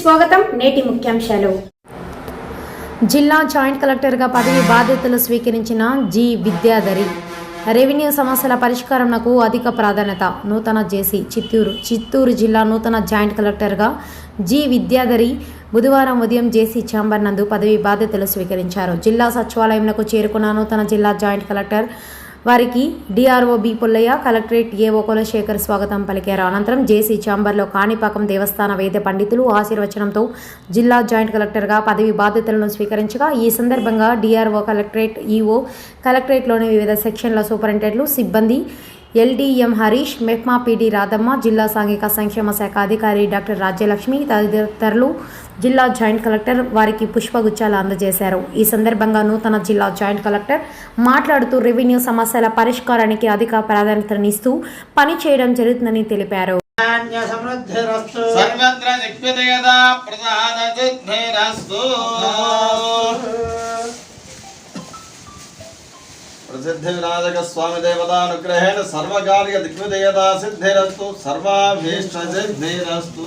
స్వాగతం నేటి ముఖ్యాంశాలు. జిల్లా జాయింట్ కలెక్టర్గా పదవి బాధ్యతలు స్వీకరించిన జి విద్యాధరి. రెవెన్యూ సమస్యల పరిష్కారంకు అధిక ప్రాధాన్యత నూతన జేసీ చిత్తూరు చిత్తూరు జిల్లా నూతన జాయింట్ కలెక్టర్గా జి విద్యాధరి బుధవారం ఉదయం జేసీ ఛాంబర్ నందు పదవి బాధ్యతలు స్వీకరించారు. జిల్లా సచివాలయంలో చేరుకున్న నూతన జిల్లా జాయింట్ కలెక్టర్ వారికి DRO B Pullaiah collectorate AO Kulasekhar స్వాగతం పలికారు. అనంతరం జేసీ ఛాంబర్లో కాణిపాకం దేవస్థాన వేద పండితులు ఆశీర్వచనంతో జిల్లా జాయింట్ కలెక్టర్గా పదవి బాధ్యతలను స్వీకరించగా ఈ సందర్భంగా డిఆర్ఓ కలెక్టరేట్ ఈఓ కలెక్టరేట్లోని వివిధ సెక్షన్ల సూపరింటెండెంట్లు సిబ్బంది ఎల్డీఎం హరీష్ మెప్మా పీడి రాధమ్మ జిల్లా సాంఘిక సంక్షేమ శాఖ అధికారి డాక్టర్ రాజ్యలక్ష్మి తదితరులు జిల్లా జాయింట్ కలెక్టర్ వారికి పుష్పగుచ్చాలు అందజేశారు. ఈ సందర్భంగా నూతన జిల్లా జాయింట్ కలెక్టర్ మాట్లాడుతూ రెవెన్యూ సమస్యల పరిష్కారానికి అధిక ప్రాధాన్యతనిస్తూ పని చేయడం జరుగుతుందని తెలిపారు. ధాన్య సమృద్ధిరస్తు వినాయక స్వామి దేవతానుగ్రహేణ సర్వకార్య దిగ్విజయదా సిద్ధిరస్తు సర్వాభీష్ట సిద్ధిరస్తు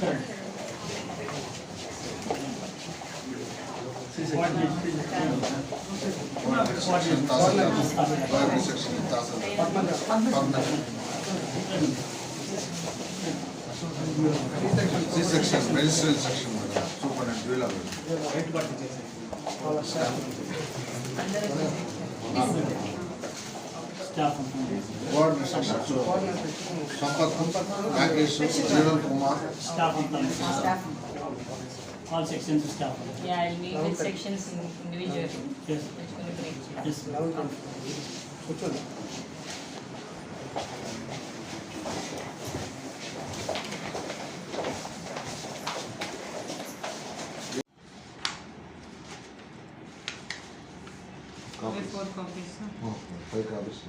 Good. C section medicine section madam super and dual coordinate section Sampath Rakesh Jeevan Kumar Staff on them. All sections of staff. on them. Yeah, I'll meet with sections in individually. Yes, It's gonna be great. yes. With four copies, huh? Five copies